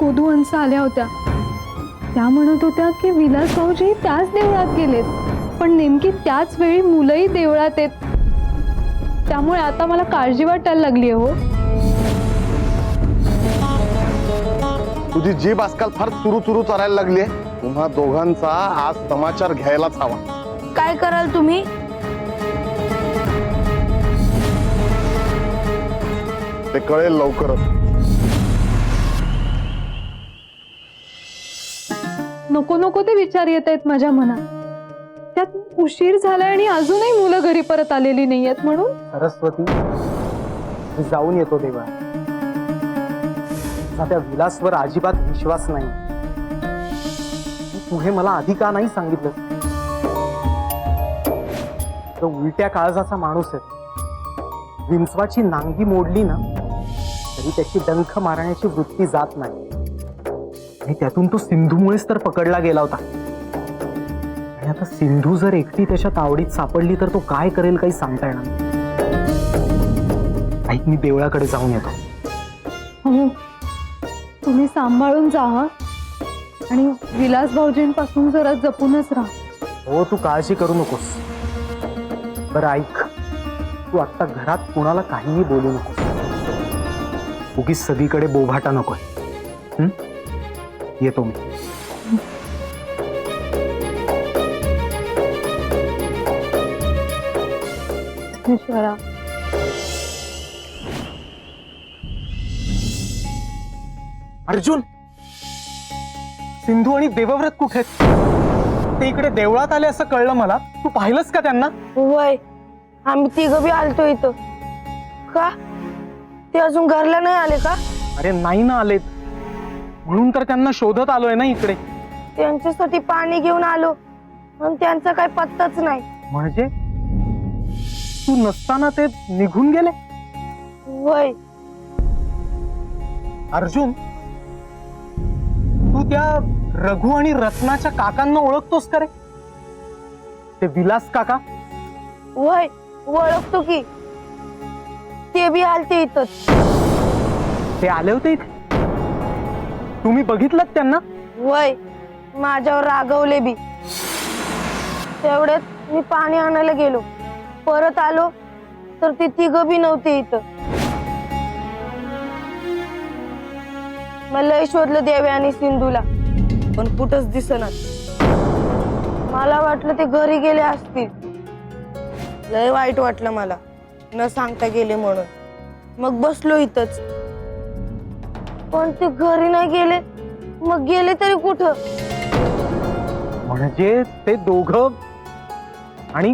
कोदू हंस आल्या होत्या. त्या म्हणत होत्या की विलास भाऊजी त्याच देवळात गेलेत. पण नेमकी त्याच वेळी मुलंही देवळात आहेत त्यामुळे आता मला काळजी वाटायला लागली हो. तुझी जीभ आजकाल फार चुरू चुरू चालायला लागली आहे तुम्हा दोघांचा आज समाचार घ्यायलाच हवा. काय कराल तुम्ही? ते कळेल लवकरच. नको नको ते विचार येत आहेत माझ्या मनात. त्यात उशीर झालाय आणि अजूनही मुलं घरी परत आलेली नाही आहेत म्हणून? सरस्वती मी जाऊन येतो देवा. त्या विलासवर अजिबात विश्वास नाही. तू हे मला आधी का नाही सांगितलं? तो उलट्या काळजाचा माणूस आहे. विंचवाची नांगी मोडली ना तरी त्याची डंख मारण्याची वृत्ती जात नाही. आणि त्यातून तो सिंधूमुळेच तर पकडला गेला होता. आणि आता सिंधू जर एकटी त्याच्या तावडीत सापडली तर तो काय करेल काही सांगता येणार नाही. ऐक मी देवळाकडे जाऊन येतो. हो तुम्ही सांभाळून जा हं. आणि विलास भाऊजींपासून जरा जपूनच राहा. हो तू काळजी करू नकोस. बरं ऐक. तू आत्ता घरात कुणाला काहीही बोलू नकोस. उगीच सगळीकडे बोभाटा नकोय? येतो मी। ईश्वरा। अर्जुन सिंधू आणि देवव्रत कुठे आहेत? ते इकडे देवळात आले असं कळलं मला. तू पाहिलंस का त्यांना? वय आम्ही तिघ बी आलतो इथं. का? ते अजून घरला नाही आले का? अरे नाही ना आलेत. म्हणून तर त्यांना शोधत आलोय ना इकडे. त्यांच्यासाठी पाणी घेऊन आलो. पण त्यांचा काही पत्ताच नाही. म्हणजे? तू नसताना ते निघून गेले? वय अर्जुन तू त्या रघु आणि रत्नाच्या काकांना ओळखतोस का रे? ते विलास काका? वय ओळखतो की. ते बी आलते इथंच. ते आले होते इथे? तुम्ही बघितलं त्यांना? वय माझ्यावर रागवले बी. तेवढ्यात मी पाणी आणायला गेलो. परत आलो तर ती तिघ बी नव्हती इथं. मला लय शोधलं देवे आणि सिंधूला. पण कुठंच दिसणार मला वाटलं ते घरी गेले असतील. लय वाईट वाटलं मला. न सांगता गेले म्हणून. मग बसलो इथंच. पण ते घरी नाही गेले. मग गेले तरी कुठं? म्हणजे ते दोघ आणि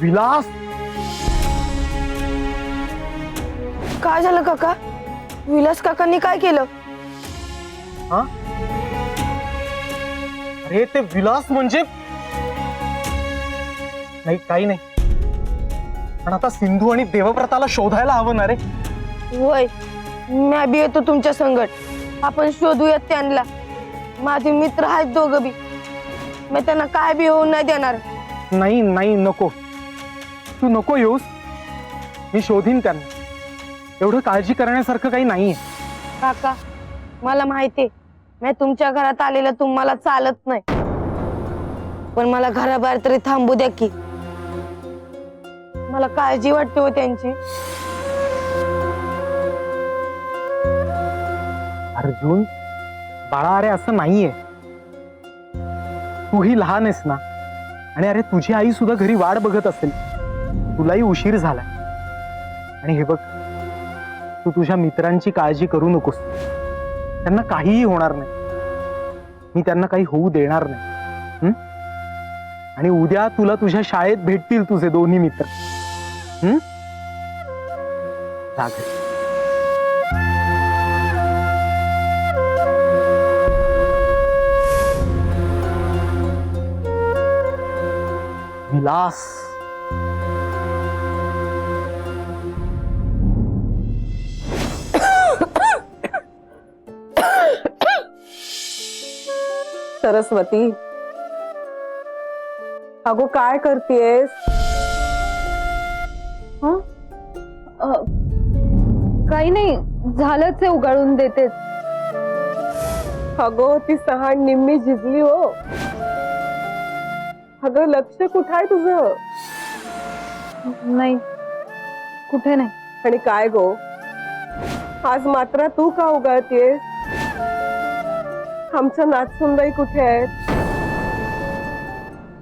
विलास? काय झालं काका? विलास काकांनी काय केलं? हा? अरे ते विलास म्हणजे? नाही काही नाही. पण आता सिंधू आणि देवव्रताला शोधायला हवं ना रे. वय मी बी येतो तुमच्या संगट. आपण शोधूयात त्यांना. माझे मित्र आहेत दोघं बी. मी त्यांना काय बी होऊन नाही देणार. नाही नाही नको. तू नको येऊस. मी शोधीन त्यांना. एवढं काळजी करण्यासारखं काही नाहीये. काका मला माहितीये. मी तुमच्या घरात आलेलं तुम्हाला चालत नाही. पण मला घराबाहेर तरी थांबू द्या की. मला काळजी वाटते हो त्यांची. अर्जुन बाळा अरे असं नाहीये. तूही लहान आहेस ना? आणि अरे तुझी आई सुद्धा घरी वाट बघत असेल. तुलाही उशीर झालाय. आणि हे बघ तू तुझ्या मित्रांची काळजी करू नकोस. त्यांना काहीही होणार नाही. मी त्यांना काही होऊ देणार नाही. आणि उद्या तुला तुझ्या शाळेत भेटतील तुझे दोन्ही मित्र. हं? जा घरी. विलास सरस्वती अगो काय करतेस काही नाही झालंच आहे उगाळून देतेच. अगो ती सहाण निम्मी झिजली हो. अगं लक्ष कुठं आहे तुझं? नाही कुठे नाही. आणि काय गो? आज मात्र तू का उगाळतीयस? आमच्या नाचसुंदई कुठे आहेत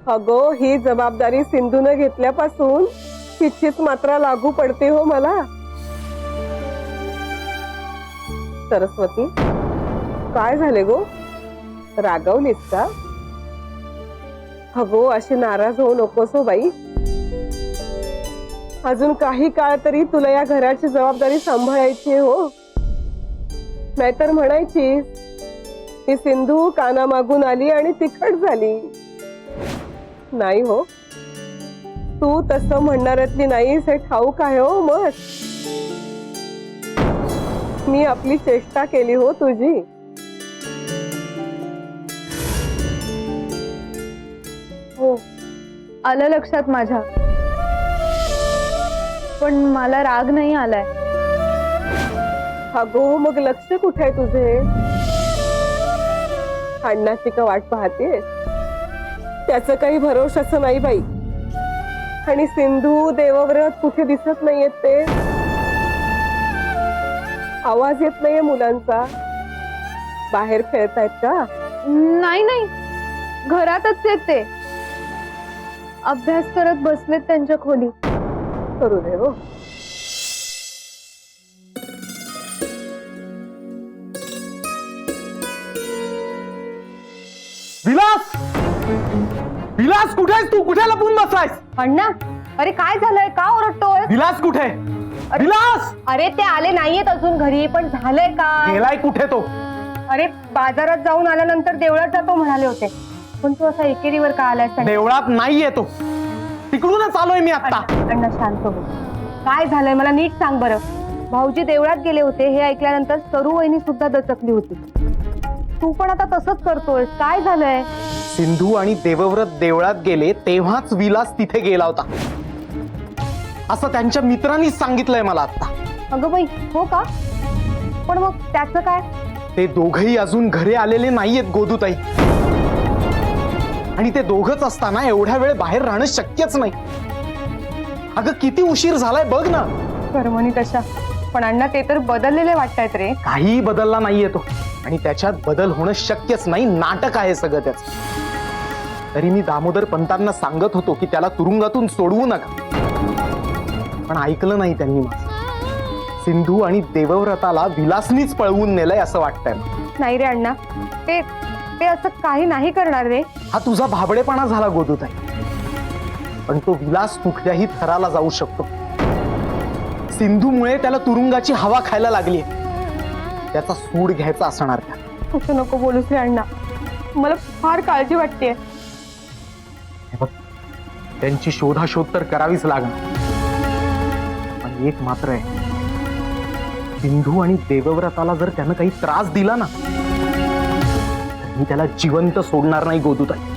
अगो ही जबाबदारी सिंधूने घेतल्यापासून तिचीच मात्रा लागू पडते हो मला. सरस्वती. काय झाले गो? रागवलीस का? अगो अशी नाराज होऊ नकोस हो बाई. अजून काही काळ तरी तुला या घराची जबाबदारी सांभाळायची आहे हो. नाहीतर म्हणायची ती सिंधू काना मागून आली आणि तिखट झाली. नाही हो. तू तसं म्हणणाऱ्यातली नाहीस हे ठाऊक आहे हो मग. मी आपली चेष्टा केली हो तुझी. हो आलं लक्षात माझ्या. पण मला राग नाही आलाय. अगो मग लक्ष कुठे आहे तुझे? अण्णाची का वाट पाहते त्याचं काही भरोशाचं नाही बाई. आणि सिंधू देवव्रत कुठे दिसत नाहीयेत ते? आवाज येत नाहीये मुलांचा? बाहेर खेळतायत का? नाही नाही. घरातच आहेत ते अभ्यास करत बसलेत त्यांच्या खोली. करू दे हो. विलास! विलास कुठे आहेस तू? कुठे लपून बसलायस? अण्णा अरे काय झालंय? का ओरडतोय विलास कुठे? विलास! अरे ते आले नाहीयेत अजून घरी पण झालंय काय गेलाय कुठे तो? अरे बाजारात जाऊन आल्यानंतर देवळात जातो म्हणाले होते. पण तू असा एकेरीवर का आलाय देवळात नाहीये तो. तिकडूनच आलोय मी आता. अण्णा शांत हो काय झालंय? मला नीट सांग बरं. भाऊजी देवळात गेले होते हे ऐकल्यानंतर सरू वहिनी सुद्धा दचकली होती. तू पण आता तसंच करतोय काय झालंय? सिंधू आणि देवव्रत देवळात गेले तेव्हाच विलास तिथे गेला होता. असं त्यांच्या मित्रांनीच सांगितलंय मला आता अगं बाई हो का? पण मग त्याचं काय? ते दोघही अजून घरी आलेले नाहीयेत गोदूताई. आणि ते दोघच असताना एवढ्या वेळ बाहेर राहणं शक्यच नाही. अगं किती उशीर झालाय बघ ना. कर्मणी तशा पण अण्णा ते तर बदललेले वाटतायत रे. काहीही बदलला नाहीये तो. आणि त्याच्यात बदल होणं शक्यच नाही नाटक आहे सगळं त्याच. तरी मी दामोदर पंतांना सांगत होतो की त्याला तुरुंगातून सोडवू नका. पण ऐकलं नाही त्यांनी माझं. सिंधू आणि देवव्रताला विलासनीच पळवून नेलंय असं वाटतंय. नाही रे अण्णा ते ते असं काही नाही करणार रे. हा तुझा भाबडेपणा झाला गोदूताई. पण तो विलास कुठल्याही थराला जाऊ शकतो. सिंधूमुळे त्याला तुरुंगाची हवा खायला लागली. त्याचा सूड घ्यायचा असणार त्या असं नको बोलूस रे अण्णा. मला फार काळजी वाटते त्यांची शोधाशोध तर करावीच लागणार. एक मात्र आहे. सिंधू आणि देवव्रताला जर त्यानं काही त्रास दिला ना मी त्याला जिवंत सोडणार नाही गोदूताई.